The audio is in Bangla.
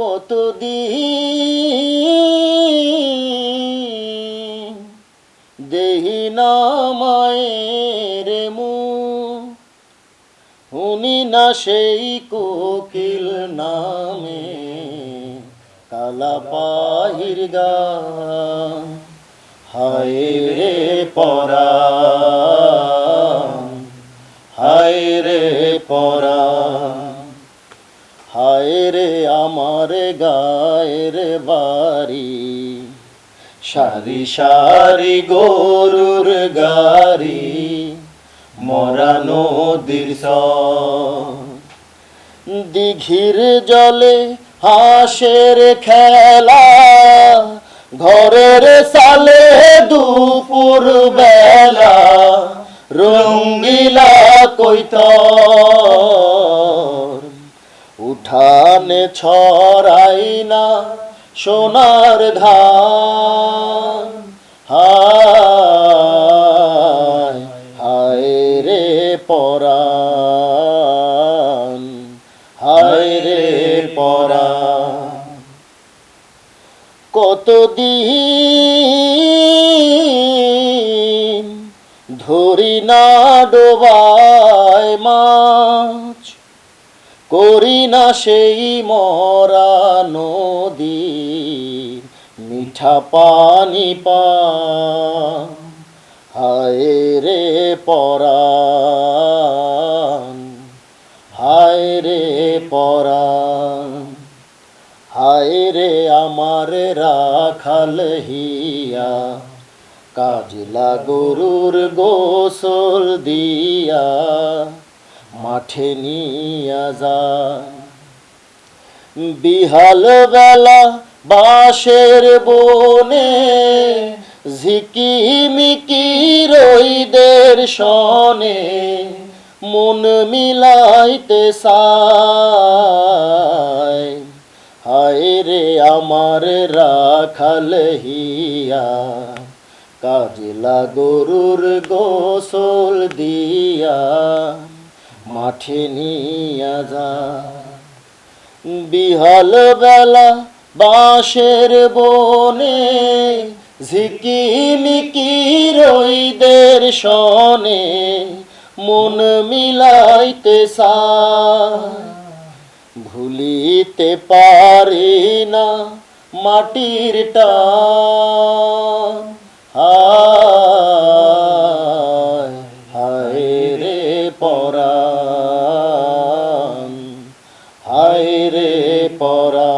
কতদিন দেহি না মায়ের মুখ, শুনি না সেই কোকিল নামে কালা পাহির গান। হায় রে পরা রে আমার গায়ের বাড়ি। সারি সারি গরুর গাড়ি, মরা নদীর দিঘির জলে হাঁসের খেলা, ঘরের সালে দুপুর বেলা রঙ্গিলা কইত উঠানে ছড়াই না সোনার ধান। হায় হায় রে পরাণ, হায় রে পরাণ। কতদিন ধরি না ডোবায় মাছ করি না সেই মরা নদী মিঠা পানি পা। হায় রে পরাণ, হায় রে পরাণ, হায় রে আমার রাখাল হিয়া। কাজলা গরুর গোসল দিয়া মাঠে নিয়া যায়। বিহাল বেলা বাঁশের বনে ঝিকিমিকি রইদের সনে মন মিলাইতে সায় হায় রে আমার রাখাল হিয়া, কাজলা গরুর গোসল দিয়া। মাঠে নিয়া যায় বিহাল বেলা বাঁশের বনে ঝিকিমিকি রইদের সনে মন মিলাইতে ভুলিতে পারি না মাটির টান। হায় রে পরা।